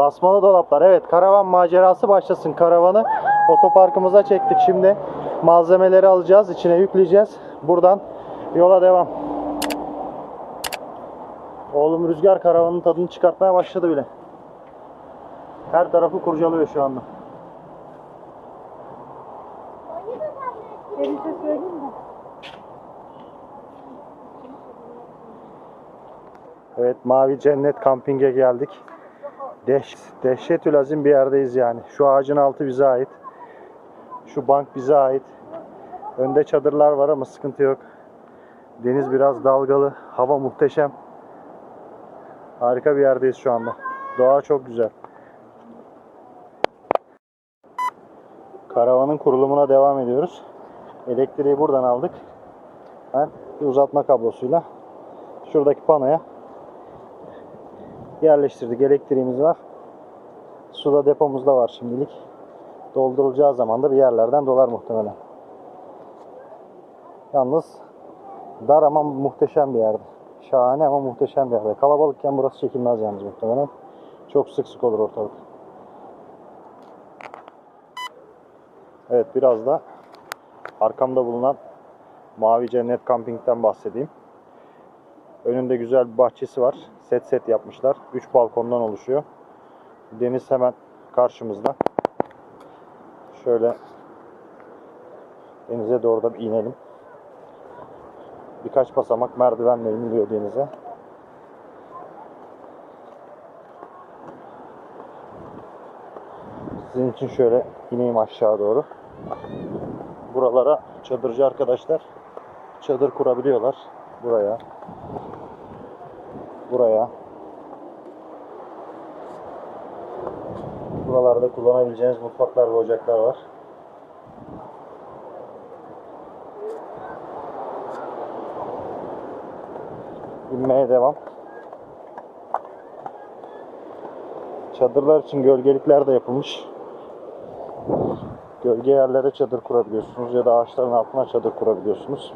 Basmalı dolaplar. Evet karavan macerası başlasın. Karavanı otoparkımıza çektik şimdi. Malzemeleri alacağız. içine yükleyeceğiz. Buradan yola devam. Oğlum Rüzgar karavanın tadını çıkartmaya başladı bile. Her tarafı kurcalıyor şu anda. Evet Mavi Cennet Kamping'e geldik. Deş, dehşetül azim bir yerdeyiz yani. Şu ağacın altı bize ait. Şu bank bize ait. Önde çadırlar var ama sıkıntı yok. Deniz biraz dalgalı. Hava muhteşem. Harika bir yerdeyiz şu anda. Doğa çok güzel. Karavanın kurulumuna devam ediyoruz. Elektriği buradan aldık. Ben bir uzatma kablosuyla şuradaki panoya yerleştirdik. Elektriğimiz var. Suda depomuzda var şimdilik. Doldurulacağı zaman da bir yerlerden dolar muhtemelen. Yalnız dar ama muhteşem bir yerde. Şahane ama muhteşem bir yerde. Kalabalıkken burası çekilmez yalnız muhtemelen. Çok sık sık olur ortalık. Evet biraz da arkamda bulunan Mavi Cennet Camping'den bahsedeyim. Önünde güzel bir bahçesi var. Set set yapmışlar. 3 balkondan oluşuyor. Deniz hemen karşımızda. Şöyle denize doğru da bir inelim. Birkaç basamak merdivenle iniliyor denize. Sizin için şöyle ineyim aşağı doğru. Buralara çadırcı arkadaşlar çadır kurabiliyorlar. Buraya, buraya. Buralarda kullanabileceğiniz mutfaklar ve ocaklar var. İnmeye devam. Çadırlar için gölgelikler de yapılmış. Gölge yerlere çadır kurabiliyorsunuz ya da ağaçların altına çadır kurabiliyorsunuz.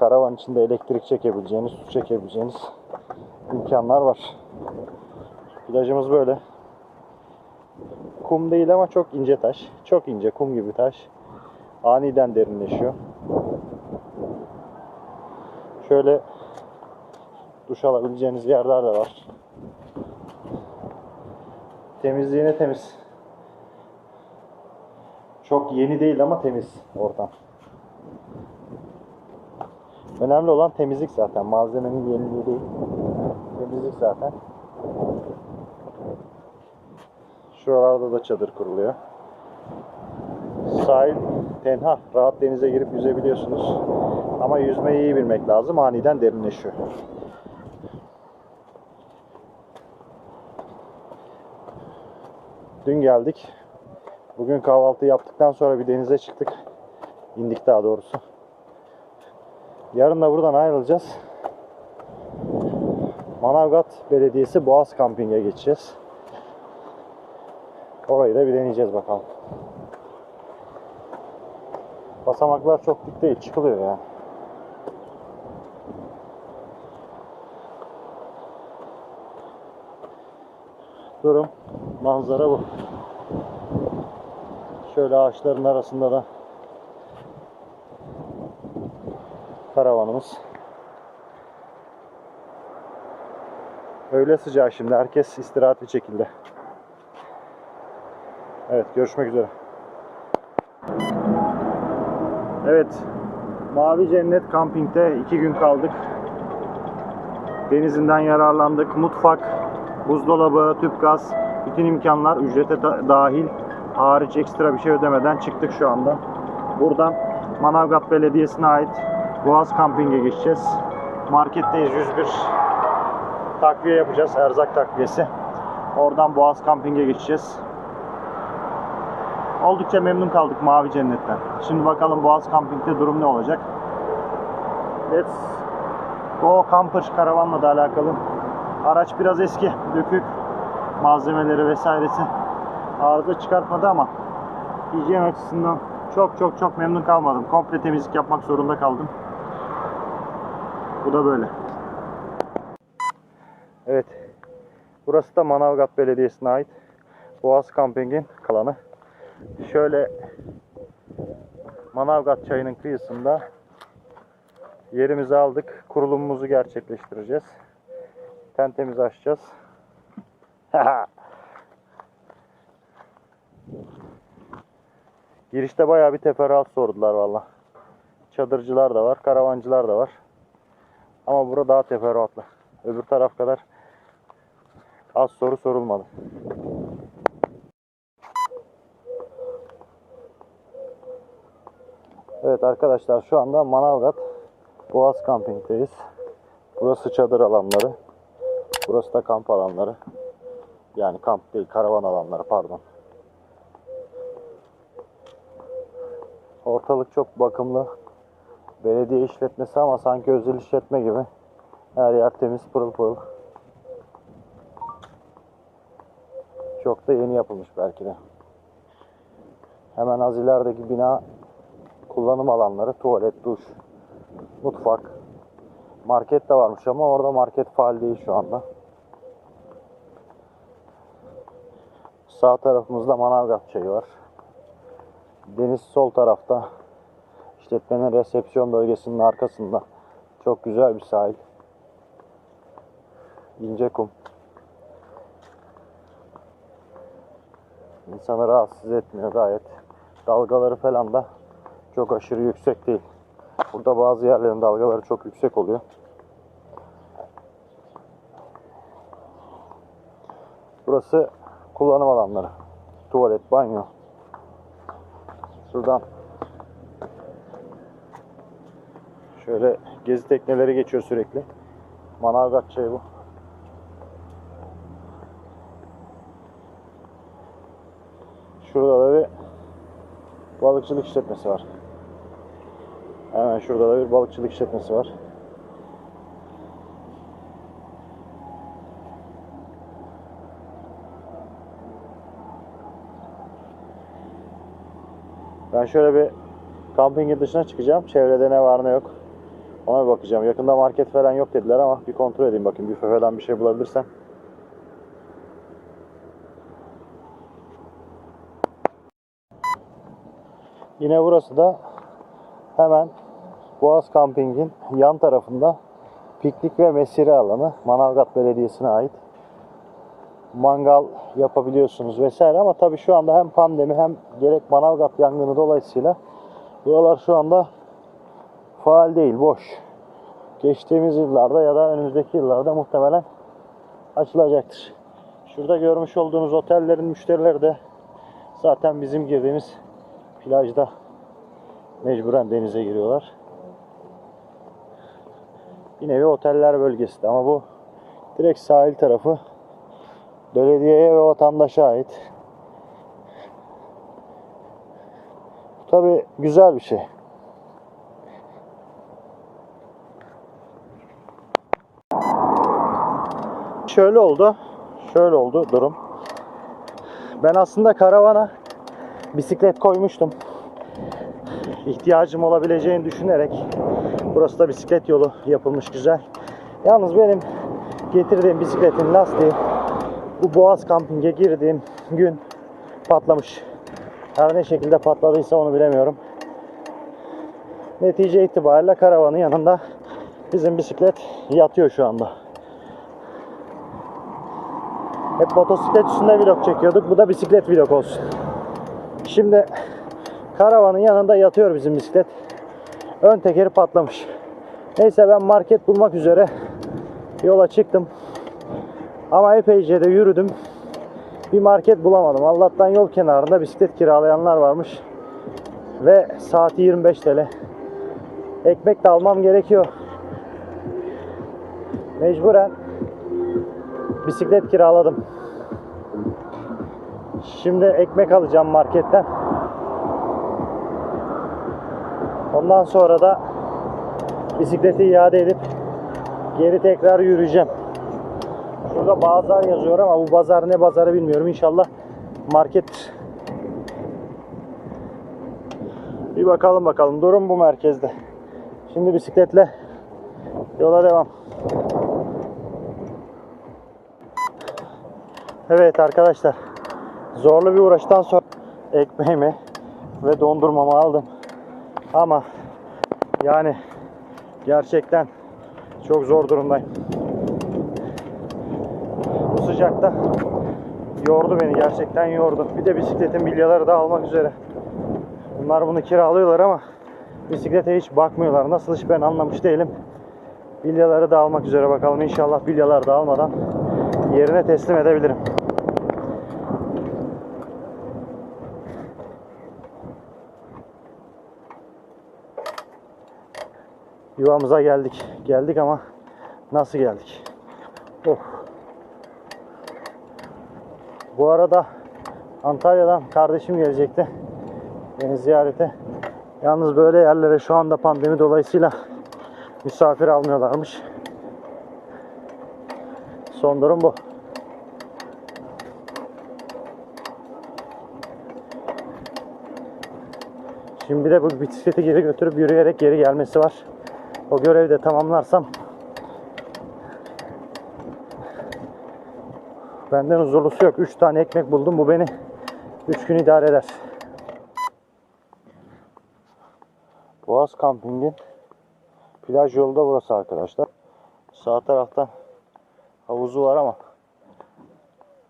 Karavan içinde elektrik çekebileceğiniz, su çekebileceğiniz imkanlar var. Plajımız böyle. Kum değil ama çok ince taş. Çok ince kum gibi taş. Aniden derinleşiyor. Şöyle duş alabileceğiniz yerler de var. Temizliğine temiz. Çok yeni değil ama temiz ortam. Önemli olan temizlik zaten. Malzemenin yeniliği değil. Temizlik zaten. Şuralarda da çadır kuruluyor. Sahil tenha. Rahat denize girip yüzebiliyorsunuz. Ama yüzmeyi iyi bilmek lazım. Aniden derinleşiyor. Dün geldik. Bugün kahvaltı yaptıktan sonra bir denize çıktık. İndik daha doğrusu. Yarın da buradan ayrılacağız. Manavgat Belediyesi Boğaz Kamping'e geçeceğiz. Orayı da bir deneyeceğiz bakalım. Basamaklar çok dik değil, çıkılıyor ya. Durum, manzara bu. Şöyle ağaçların arasında da karavanımız. Öğle sıcağı şimdi. Herkes istirahat bir şekilde. Evet görüşmek üzere. Evet. Mavi Cennet Camping'de iki gün kaldık. Denizinden yararlandık. Mutfak, buzdolabı, tüp gaz, bütün imkanlar ücrete da- dahil. Hariç ekstra bir şey ödemeden çıktık şu anda. Buradan Manavgat Belediyesi'ne ait Boğaz Camping'e geçeceğiz. Marketteyiz 101 takviye yapacağız. Erzak takviyesi. Oradan Boğaz Camping'e geçeceğiz. Oldukça memnun kaldık Mavi Cennet'ten. Şimdi bakalım Boğaz Camping'de durum ne olacak? Let's go camper karavanla da alakalı. Araç biraz eski, dökük. Malzemeleri vesairesi arıza çıkartmadı ama hijyen açısından çok çok çok memnun kalmadım. Komple temizlik yapmak zorunda kaldım. Bu da böyle. Evet. Burası da Manavgat Belediyesi'ne ait Boğaz Camping'in kalanı. Şöyle Manavgat çayının kıyısında yerimizi aldık. Kurulumumuzu gerçekleştireceğiz. Tentemizi açacağız. Girişte bayağı bir teferruat sordular valla. Çadırcılar da var, karavancılar da var. Ama bura daha teferruatlı. Öbür taraf kadar az soru sorulmadı. Evet arkadaşlar şu anda Manavgat Boğaz Camping'deyiz. Burası çadır alanları. Burası da kamp alanları. Yani kamp değil, karavan alanları pardon. Ortalık çok bakımlı. Belediye işletmesi ama sanki özel işletme gibi. Her yer temiz pırıl pırıl. Çok da yeni yapılmış belki de. Hemen az ilerideki bina kullanım alanları, tuvalet, duş, mutfak. Market de varmış ama orada market faal değil şu anda. Sağ tarafımızda Manavgat çayı var. Deniz sol tarafta. İşletmenin resepsiyon bölgesinin arkasında. Çok güzel bir sahil. İnce kum. İnsanı rahatsız etmiyor gayet. Dalgaları falan da çok aşırı yüksek değil. Burada bazı yerlerin dalgaları çok yüksek oluyor. Burası kullanım alanları. Tuvalet, banyo. Şuradan şöyle gezi tekneleri geçiyor sürekli. Manavgat çayı bu. Şurada da bir balıkçılık işletmesi var. Hemen şurada da bir balıkçılık işletmesi var. Ben şöyle bir kampingin dışına çıkacağım. Çevrede ne var ne yok. Ona bir bakacağım. Yakında market falan yok dediler ama bir kontrol edeyim bakayım. Büfe falan bir şey bulabilirsem. Yine burası da hemen Boğaz Camping'in yan tarafında piknik ve mesire alanı. Manavgat Belediyesi'ne ait. Mangal yapabiliyorsunuz vesaire ama tabii şu anda hem pandemi hem gerek Manavgat yangını dolayısıyla buralar şu anda faal değil, boş. Geçtiğimiz yıllarda ya da önümüzdeki yıllarda muhtemelen açılacaktır. Şurada görmüş olduğunuz otellerin müşterileri de zaten bizim girdiğimiz plajda mecburen denize giriyorlar. Bir nevi oteller bölgesi de ama bu direkt sahil tarafı belediyeye ve vatandaşa ait. Tabi güzel bir şey. Şöyle oldu. Şöyle oldu durum. Ben aslında karavana bisiklet koymuştum. İhtiyacım olabileceğini düşünerek burası da bisiklet yolu yapılmış güzel. Yalnız benim getirdiğim bisikletin lastiği bu Boğaz Camping'e girdiğim gün patlamış. Her ne şekilde patladıysa onu bilemiyorum. Netice itibariyle karavanın yanında bizim bisiklet yatıyor şu anda. Hep motosiklet üstünde vlog çekiyorduk. Bu da bisiklet vlog olsun. Şimdi karavanın yanında yatıyor bizim bisiklet. Ön tekeri patlamış. Neyse ben market bulmak üzere yola çıktım. Ama epeyce de yürüdüm. Bir market bulamadım. Allah'tan yol kenarında bisiklet kiralayanlar varmış. Ve saati 25 TL. Ekmek de almam gerekiyor. Mecburen bisiklet kiraladım. Şimdi ekmek alacağım marketten. Ondan sonra da bisikleti iade edip geri tekrar yürüyeceğim. Şurada bazar yazıyor ama bu bazar ne bazarı bilmiyorum. İnşallah market. Bir bakalım bakalım. Durum bu merkezde. Şimdi bisikletle yola devam. Evet arkadaşlar. Zorlu bir uğraştan sonra ekmeğimi ve dondurmamı aldım. Ama yani gerçekten çok zor durumdayım. Bu sıcakta yordu beni gerçekten yordu. Bir de bisikletin bilyaları da almak üzere. Bunlar bunu kiralıyorlar ama bisiklete hiç bakmıyorlar. Nasıl iş ben anlamış değilim. Bilyaları da almak üzere bakalım. İnşallah bilyalar da almadan yerine teslim edebilirim. Yuvamıza geldik. Geldik ama nasıl geldik? Oh. Bu arada Antalya'dan kardeşim gelecekti beni ziyarete. Yalnız böyle yerlere şu anda pandemi dolayısıyla misafir almıyorlarmış. Son durum bu. Şimdi de bu bisikleti geri götürüp yürüyerek geri gelmesi var. O görevi de tamamlarsam benden huzurlusu yok. 3 tane ekmek buldum. Bu beni 3 gün idare eder. Boğaz Kamping'in plaj yolu da burası arkadaşlar. Sağ tarafta havuzu var ama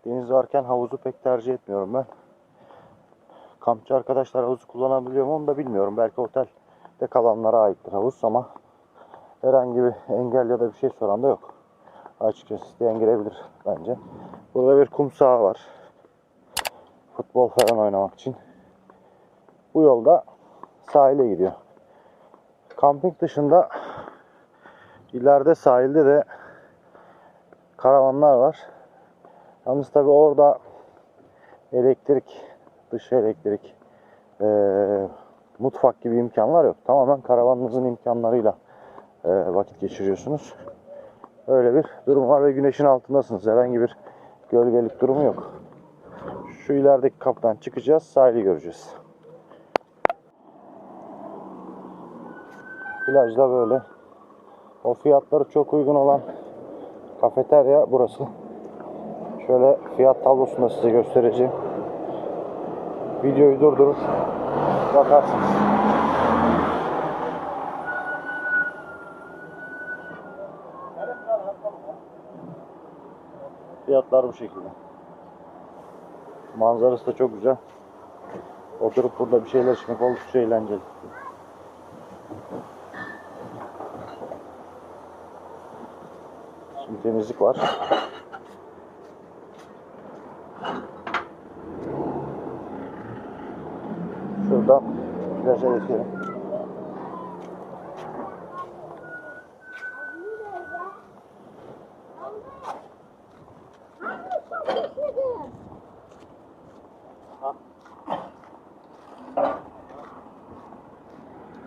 deniz varken havuzu pek tercih etmiyorum ben. Kampçı arkadaşlar havuzu kullanabiliyor mu onu da bilmiyorum. Belki otelde kalanlara aittir havuz ama herhangi bir engel ya da bir şey soran da yok. Açıkçası isteyen girebilir bence. Burada bir kum saha var. Futbol falan oynamak için. Bu yolda sahile gidiyor. Kamping dışında ileride sahilde de karavanlar var. Yalnız tabi orada elektrik, dış elektrik, eee, mutfak gibi imkanlar yok. Tamamen karavanınızın imkanlarıyla vakit geçiriyorsunuz. Öyle bir durum var ve güneşin altındasınız. Herhangi bir gölgelik durumu yok. Şu ilerideki kapıdan çıkacağız, sahili göreceğiz. Plajda böyle. O fiyatları çok uygun olan kafeterya burası. Şöyle fiyat tablosunu da size göstereceğim. Videoyu durdurur. Bakarsınız. Fiyatlar bu şekilde. Manzarası da çok güzel. Oturup burada bir şeyler içmek oldukça eğlenceli. Şimdi temizlik var.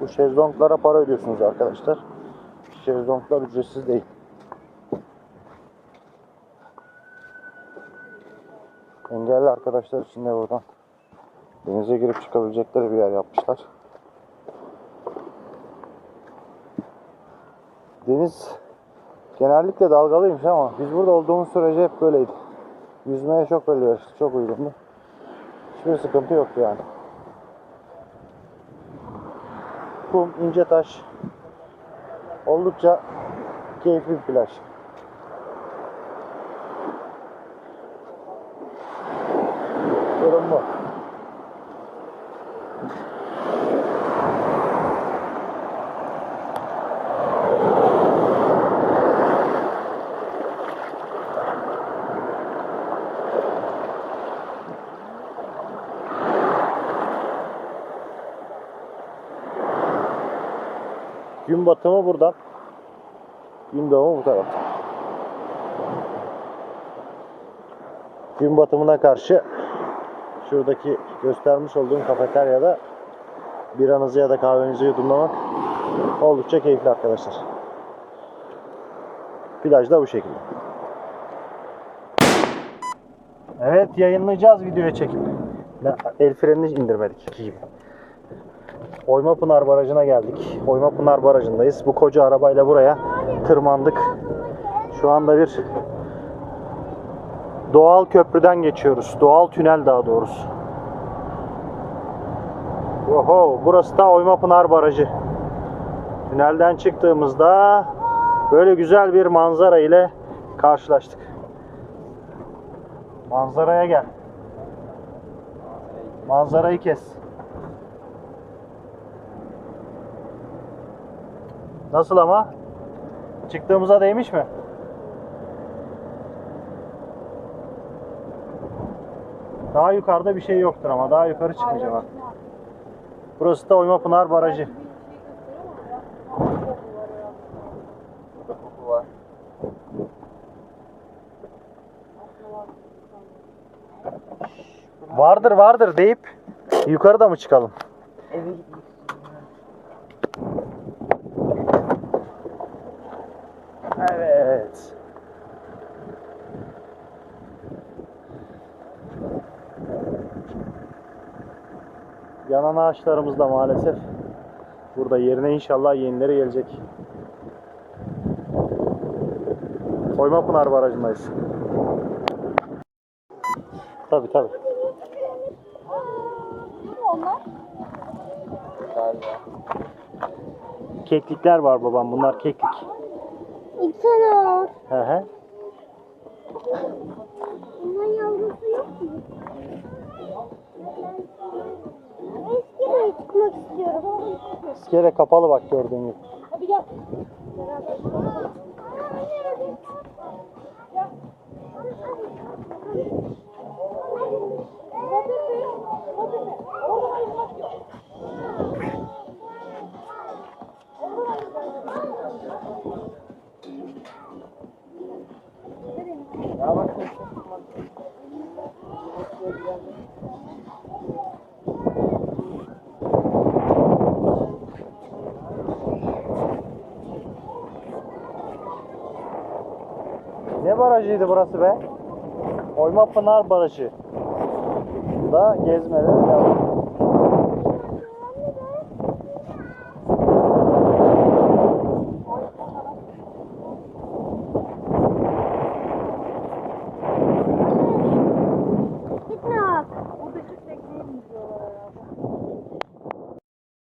Bu şezlonglara para ödüyorsunuz arkadaşlar. Şezlonglar ücretsiz değil. Engelli arkadaşlar için de buradan denize girip çıkabilecekleri bir yer yapmışlar. Deniz genellikle dalgalıymış ama biz burada olduğumuz sürece hep böyleydi. Yüzmeye çok böyle çok uygundu. Hiçbir sıkıntı yoktu yani. Kum, ince taş. Oldukça keyifli bir plaj. Durum bu. Gün batımı buradan. Gün doğumu bu tarafta. Gün batımına karşı şuradaki göstermiş olduğum kafeteryada biranızı ya da kahvenizi yudumlamak oldukça keyifli arkadaşlar. Plajda bu şekilde. Evet yayınlayacağız videoya çekip. El frenini indirmedik gibi. Oymapınar Barajı'na geldik. Oymapınar Barajı'ndayız. Bu koca arabayla buraya tırmandık. Şu anda bir Doğal köprüden geçiyoruz. Doğal tünel daha doğrusu. Oho, burası da Oymapınar Barajı. Tünelden çıktığımızda böyle güzel bir manzara ile karşılaştık. Manzaraya gel. Manzarayı kes. Nasıl ama? Çıktığımıza değmiş mi? Daha yukarıda bir şey yoktur ama daha yukarı çıkmayacağım. artık. Burası da Oymapınar Barajı. Koku var. Vardır vardır deyip yukarıda mı çıkalım? Evet. Yanan ağaçlarımız da maalesef burada yerine inşallah yenileri gelecek. Koymapınar Barajı'ndayız. Tabi tabi. Keklikler var babam bunlar keklik. Var. Hı hı. Bunların yavrusu yok mu? Eskilere çıkmak istiyorum. İskele kapalı bak gördüğün gibi. Hadi gel. Ne barajıydı burası be? Oymapınar Barajı. Da gezmeler devam.